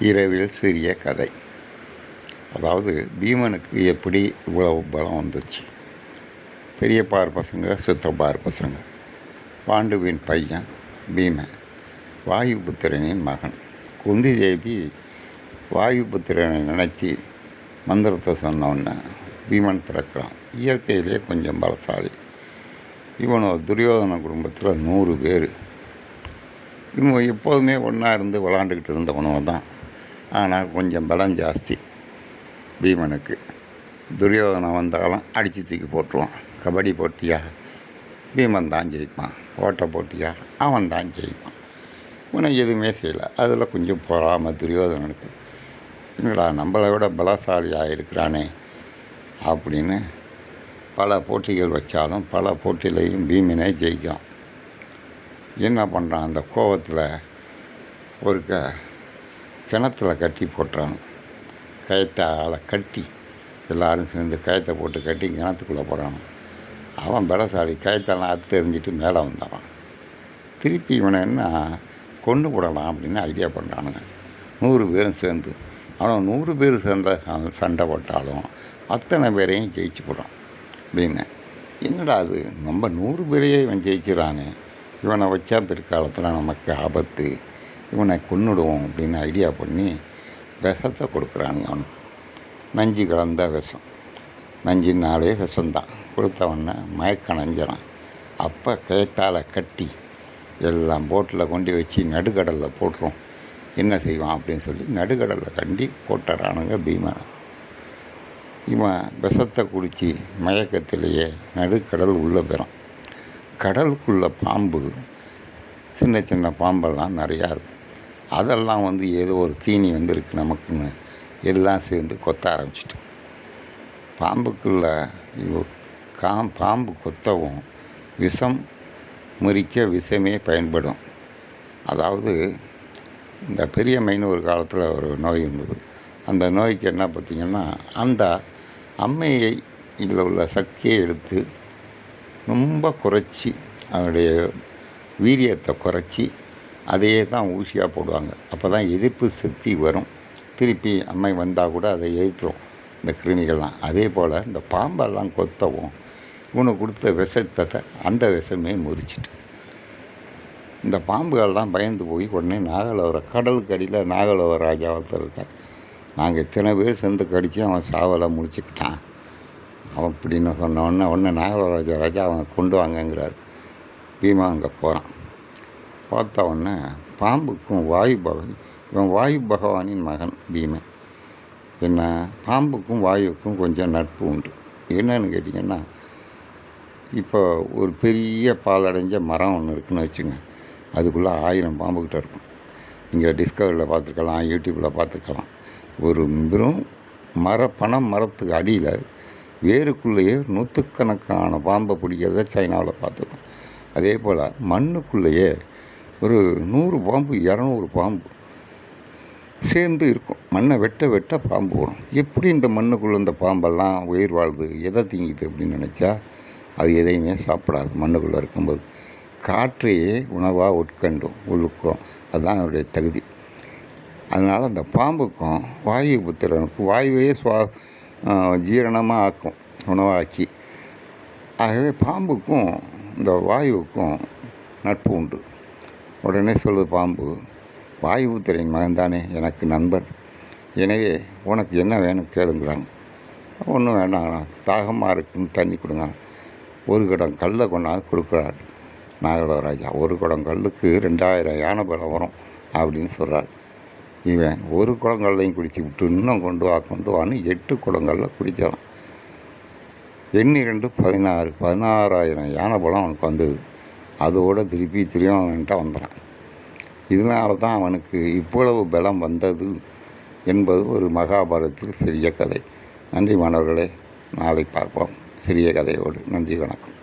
இரவில் சிறிய கதை. அதாவது பீமனுக்கு எப்படி இவ்வளவு பலம் வந்துச்சு? பெரிய பார் பசங்க சித்தப்பார் பசங்க. பாண்டுவின் பையன் பீமன் வாயுபுத்திரனின் மகன். குந்தி தேவி வாயுபுத்திரனை நினச்சி மந்திரத்தை சொன்னோன்னே பீமன் பிறக்கிறான். இயற்கையிலே கொஞ்சம் பலசாலி. இவனோ துரியோதன குடும்பத்தில் நூறு பேர். இவன் எப்போதுமே ஒன்றா இருந்து விளாண்டுக்கிட்டு இருந்தவனுவ தான். ஆனால் கொஞ்சம் பலம் ஜாஸ்தி. பீமனுக்கு. துரியோதனம் வந்தாலும் அடித்து தூக்கி போட்டுருவான். கபடி போட்டியா? பீமன் தான் ஜெயிப்பான். ஓட்ட போட்டியா? அவன் தான் ஜெயிப்பான். உனக்கு எதுவுமே செய்யலை. அதில் கொஞ்சம் பொறாமல் துரியோதனனுக்கு. என்னடா நம்மளை விட பலசாலியாக இருக்கிறானே அப்படின்னு பல போட்டிகள் வச்சாலும் பல போட்டியிலையும் பீமனே ஜெயிக்கிறான். என்ன பண்ணுறான் அந்த கோவத்தில் ஒரு க கிணத்துல கட்டி போட்டுறான் கயத்தால் கட்டி எல்லாரும் சேர்ந்து கயத்தை போட்டு கட்டி கிணத்துக்குள்ளே போகிறான் அவன் பலசாலி கயத்தெல்லாம் அறுத்து எறிஞ்சிட்டு மேலே வந்துடுறான் திருப்பி இவனை என்ன கொண்டு போடலாம் அப்படின்னு ஐடியா பண்ணுறானுங்க நூறு பேரும் சேர்ந்து. அவன் நூறு பேர் சேர்ந்த சண்டை போட்டாலும் அத்தனை பேரையும் ஜெயிச்சு போடும் அப்படின்னு. என்னடா அது? நம்ம நூறு பேரையே இவன் ஜெயிச்சிடறானே இவனை வச்சா பிற்காலத்தில் நமக்கு ஆபத்து. இவனை கொன்னுடுவோம் அப்படின்னு ஐடியா பண்ணி விஷத்தை கொடுக்குறானுங்க அவனுக்கு நஞ்சு கலந்த விஷம். நஞ்சினாலே விஷம்தான். கொடுத்தவொடனே மயக்க நஞ்சிறான். அப்போ கயத்தால் கட்டி எல்லாம் போட்டில் கொண்டு வச்சு நடுக்கடலில் போட்டுரும். என்ன செய்வான் அப்படின்னு சொல்லி நடுக்கடலில் கண்டி போட்டுறானுங்க பீமனை. இவன் விஷத்தை குடித்து மயக்கத்திலேயே நடுக்கடல் உள்ளே பெறும் கடலுக்குள்ள பாம்பு சின்ன சின்ன பாம்பெல்லாம் நிறையா இருக்கும். அதெல்லாம் வந்து ஏதோ ஒரு தீனி வந்திருக்கு நமக்குன்னு எல்லாம் சேர்ந்து கொத்த ஆரம்பிச்சிட்டு பாம்புக்குள்ள இவ்வளோ காம் பாம்பு கொத்தவும் விஷம் முறிக்க விஷமே பயன்படும். அதாவது இந்த பெரிய மைனு ஒரு காலத்தில் ஒரு நோய் இருந்தது. அந்த நோய்க்கு என்ன பார்த்திங்கன்னா அந்த அம்மையை இதில் உள்ள சக்தியை எடுத்து ரொம்ப குறைச்சி அதனுடைய வீரியத்தை குறைச்சி அதையே தான் ஊசியாக போடுவாங்க. அப்போ தான் எதிர்ப்பு சக்தி வரும். திருப்பி அம்மை வந்தால் கூட அதை எதிர்த்துரும் இந்த கிருமிகள்லாம். அதே போல் இந்த பாம்பெல்லாம் கொத்தவும் இவனுக்கு கொடுத்த விஷத்தை அந்த விஷமே முறிச்சிட்டு. இந்த பாம்புகள்லாம் பயந்து போய் உடனே நாகலவர கடலுக்கு அடியில் நாகலவர ராஜாவத்தில் இருக்கார். நாங்கள் இத்தனை பேர் சேர்ந்து கடித்து அவன் சாவலை முடிச்சுக்கிட்டான் அவன் இப்படின்னு சொன்ன உடனே உடனே நாகராஜா ராஜா அவனை கொண்டு வாங்கங்கிறார். பீமா அங்கே போகிறான் பார்த்த உடனே பாம்புக்கும் வாயு பகவான் இவன் வாயு பகவானின் மகன் பீமன். என்ன? பாம்புக்கும் வாயுக்கும் கொஞ்சம் நட்பு உண்டு. என்னன்னு கேட்டிங்கன்னா இப்போ ஒரு பெரிய பாலடைஞ்ச மரம் ஒன்று இருக்குன்னு வச்சுங்க அதுக்குள்ளே ஆயிரம் பாம்புக்கிட்ட இருக்கும். இங்கே டிஸ்கவரியில் பார்த்துருக்கலாம் யூடியூப்பில் பார்த்துருக்கலாம். ஒரு வெறும் மர பணம் மரத்துக்கு அடியில் வேருக்குள்ளேயே நூற்றுக்கணக்கான பாம்பை பிடிக்கிறத சைனாவில் பார்த்துருக்கோம். அதே போல் மண்ணுக்குள்ளேயே ஒரு நூறு பாம்பு இரநூறு பாம்பு சேர்ந்து இருக்கும். மண்ணை வெட்ட வெட்ட பாம்பு வரும். எப்படி இந்த மண்ணுக்குள்ளே இந்த பாம்பெல்லாம் உயிர் வாழுது எதை திங்குது அப்படின்னு நினச்சா அது எதையுமே சாப்பிடாது. மண்ணுக்குள்ளே இருக்கும்போது காற்றையே உணவாக உட்கண்டும் உள்ளுக்கும். அதுதான் அவருடைய தகுதி. அதனால் அந்த பாம்புக்கும் வாயு புத்திரனுக்கும் வாயுவையே சுவா ஜீரணமாக ஆக்கும் உணவாக்கி. ஆகவே பாம்புக்கும் இந்த வாயுவுக்கும் நட்பு உண்டு. உடனே சொல்லுது பாம்பு. வாயுபுத்திரின் மகன்தானே எனக்கு நண்பன். எனவே உனக்கு என்ன வேணும்? கேளுங்கிறாங்க ஒன்றும் வேண்டாம் தாகமாக இருக்குன்னு தண்ணி கொடுங்க ஒரு குடம் கல்லை கொண்டாந்து கொடுக்குறாரு நாகலவராஜா ஒரு குடம் கல்லுக்கு ரெண்டாயிரம் யானை பலம் வரும் அப்படின்னு சொல்கிறார் இவன் ஒரு குடங்கல்லையும் குடிச்சு விட்டு இன்னும் கொண்டு வா கொண்டு வான்னு எட்டு குடங்களில் குடிக்கிறான். எண்ணி ரெண்டு பதினாறு பதினாறாயிரம் யானை பலம் அவனுக்கு வந்தது. அதோடு திருப்பி திரும்ப அவன்கிட்ட வந்துடான் இதனால தான் அவனுக்கு இவ்வளவு பலம் வந்தது என்பது ஒரு மகாபாரதத்தில் சிறிய கதை. நன்றி மாணவர்களே நாளை பார்ப்போம். சிறிய கதையோடு. நன்றி வணக்கம்.